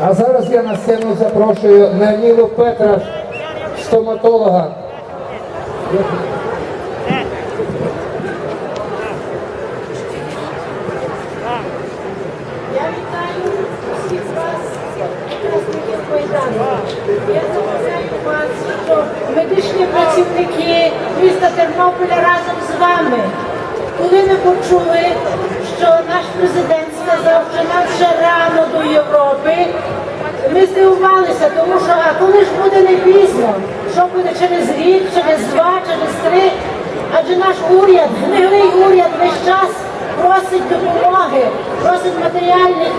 А зараз я на сцену запрошую Нанілу Петра, стоматолога. Я вітаю всіх вас, учасників. Я запевняю вас, що медичні працівники міста Тернополя разом з вами. Коли ми почули, що наш президент Ми здивувалися, тому що а коли ж буде не пізно, що буде через рік, через два, через три, адже наш уряд, гнилий уряд весь час просить допомоги, просить матеріальних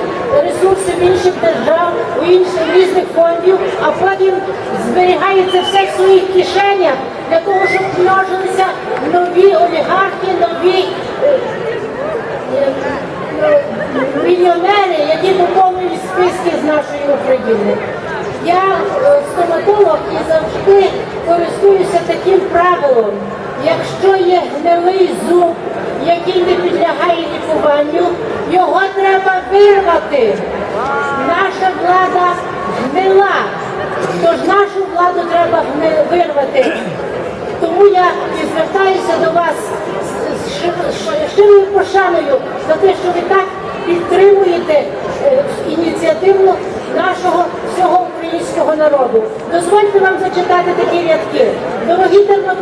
ресурсів інших держав, у інших різних фондів, а потім зберігає це все в своїх кишенях для того, щоб множилися нові олігархи, нові е, е, е, мільйонери, які з України. Я е, стоматолог і завжди користуюся таким правилом. Якщо є гнилий зуб, який не підлягає лікуванню, його треба вирвати. Наша влада гнила, тож нашу владу треба вирвати. Тому я і звертаюся до вас з щирою пошаною за те, що ви так нашого всього українського народу. Дозвольте вам зачитати такі рядки. Дорогі тернопільці,